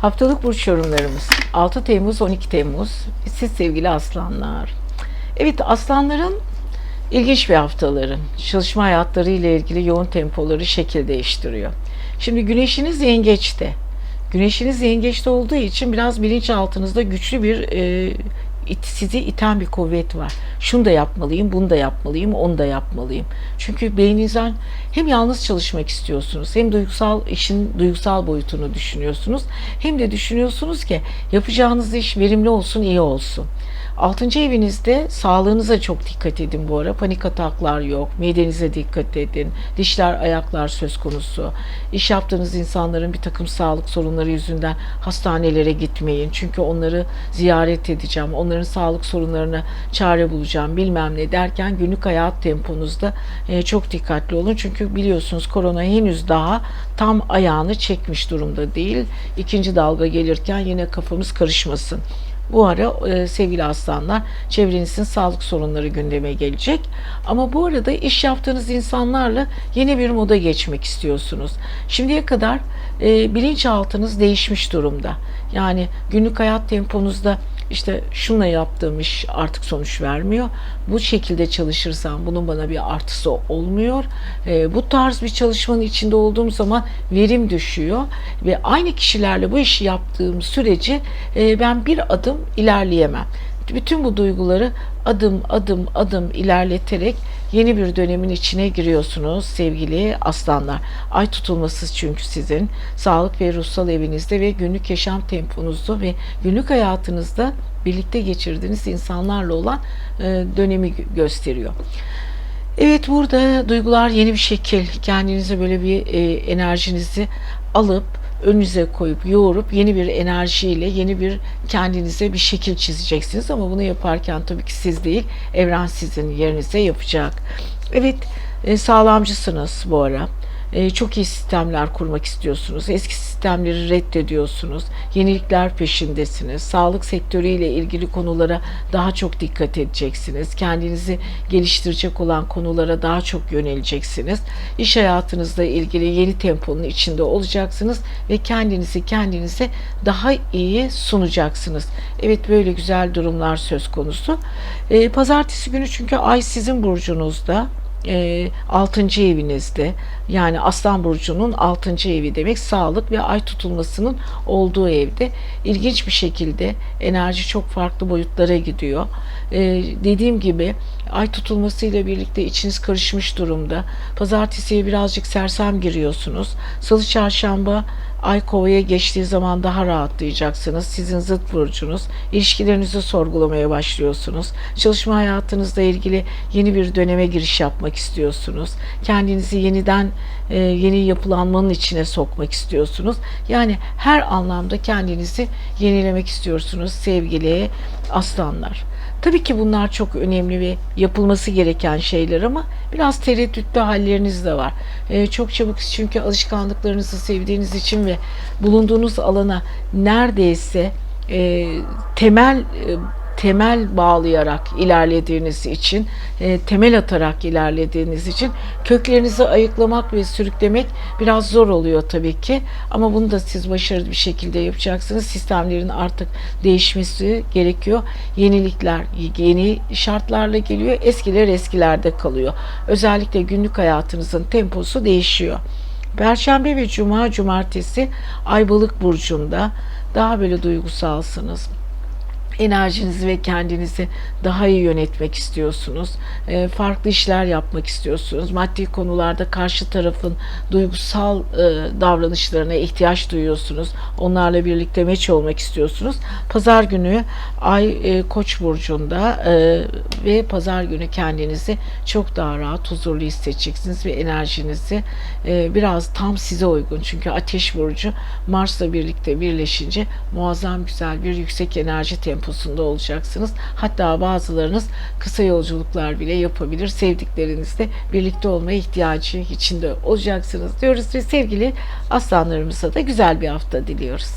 Haftalık burç yorumlarımız 6 Temmuz 12 Temmuz. Siz sevgili aslanlar. Evet aslanların ilginç bir haftaları. Çalışma hayatları ile ilgili yoğun tempoları şekil değiştiriyor. Şimdi güneşiniz yengeçte. Güneşiniz yengeçte olduğu için biraz bilinçaltınızda güçlü bir e, it- sizi iten bir kuvvet var. Şunu da yapmalıyım, bunu da yapmalıyım, onu da yapmalıyım. Çünkü beyninizden hem yalnız çalışmak istiyorsunuz, hem duygusal işin duygusal boyutunu düşünüyorsunuz, hem de düşünüyorsunuz ki yapacağınız iş verimli olsun, iyi olsun. Altıncı evinizde sağlığınıza çok dikkat edin bu ara. Panik ataklar yok. Midenize dikkat edin. Dişler, ayaklar söz konusu. İş yaptığınız insanların bir takım sağlık sorunları yüzünden hastanelere gitmeyin. Çünkü onları ziyaret edeceğim. Onların sağlık sorunlarına çare bulacağım bilmem ne derken günlük hayat temponuzda e, çok dikkatli olun. Çünkü biliyorsunuz korona henüz daha tam ayağını çekmiş durumda değil. İkinci dalga gelirken yine kafamız karışmasın. Bu ara e, sevgili aslanlar çevrenizin sağlık sorunları gündeme gelecek. Ama bu arada iş yaptığınız insanlarla yeni bir moda geçmek istiyorsunuz. Şimdiye kadar e, bilinçaltınız değişmiş durumda. Yani günlük hayat temponuzda işte şunla yaptığım iş artık sonuç vermiyor. Bu şekilde çalışırsam bunun bana bir artısı olmuyor. E, bu tarz bir çalışmanın içinde olduğum zaman verim düşüyor ve aynı kişilerle bu işi yaptığım sürece e, ben bir adım ilerleyemem. Bütün bu duyguları adım adım adım ilerleterek yeni bir dönemin içine giriyorsunuz sevgili aslanlar. Ay tutulması çünkü sizin sağlık ve ruhsal evinizde ve günlük yaşam temponuzda ve günlük hayatınızda birlikte geçirdiğiniz insanlarla olan e, dönemi gö- gösteriyor. Evet burada duygular yeni bir şekil. Kendinize böyle bir e, enerjinizi alıp önünüze koyup yoğurup yeni bir enerjiyle yeni bir kendinize bir şekil çizeceksiniz ama bunu yaparken tabii ki siz değil evren sizin yerinize yapacak. Evet e, sağlamcısınız bu ara. E, çok iyi sistemler kurmak istiyorsunuz. Eski sistemleri reddediyorsunuz. Yenilikler peşindesiniz. Sağlık sektörüyle ilgili konulara daha çok dikkat edeceksiniz. Kendinizi geliştirecek olan konulara daha çok yöneleceksiniz. İş hayatınızla ilgili yeni temponun içinde olacaksınız ve kendinizi kendinize daha iyi sunacaksınız. Evet böyle güzel durumlar söz konusu. E, pazartesi günü çünkü ay sizin burcunuzda e, 6. evinizde yani Aslan Burcu'nun 6. evi demek sağlık ve ay tutulmasının olduğu evde ilginç bir şekilde enerji çok farklı boyutlara gidiyor. E, dediğim gibi ay tutulmasıyla birlikte içiniz karışmış durumda. Pazartesiye birazcık sersem giriyorsunuz. Salı çarşamba Ay kovaya geçtiği zaman daha rahatlayacaksınız. Sizin zıt burcunuz. İlişkilerinizi sorgulamaya başlıyorsunuz. Çalışma hayatınızla ilgili yeni bir döneme giriş yapmak istiyorsunuz. Kendinizi yeniden e, yeni yapılanmanın içine sokmak istiyorsunuz. Yani her anlamda kendinizi yenilemek istiyorsunuz sevgili aslanlar. Tabii ki bunlar çok önemli ve yapılması gereken şeyler ama biraz tereddütlü halleriniz de var. Ee, çok çabuk çünkü alışkanlıklarınızı sevdiğiniz için ve bulunduğunuz alana neredeyse e, temel e, temel bağlayarak ilerlediğiniz için, e, temel atarak ilerlediğiniz için köklerinizi ayıklamak ve sürüklemek biraz zor oluyor tabii ki. Ama bunu da siz başarılı bir şekilde yapacaksınız. Sistemlerin artık değişmesi gerekiyor. Yenilikler yeni şartlarla geliyor. Eskiler eskilerde kalıyor. Özellikle günlük hayatınızın temposu değişiyor. Perşembe ve Cuma, Cumartesi Ay Balık burcunda daha böyle duygusalsınız enerjinizi ve kendinizi daha iyi yönetmek istiyorsunuz. E, farklı işler yapmak istiyorsunuz. Maddi konularda karşı tarafın duygusal e, davranışlarına ihtiyaç duyuyorsunuz. Onlarla birlikte meç olmak istiyorsunuz. Pazar günü Ay e, Koç burcunda e, ve pazar günü kendinizi çok daha rahat, huzurlu hissedeceksiniz ve enerjinizi biraz tam size uygun. Çünkü Ateş burcu Mars'la birlikte birleşince muazzam güzel bir yüksek enerji temposunda olacaksınız. Hatta bazılarınız kısa yolculuklar bile yapabilir. Sevdiklerinizle birlikte olmaya ihtiyacı içinde olacaksınız diyoruz ve sevgili aslanlarımıza da güzel bir hafta diliyoruz.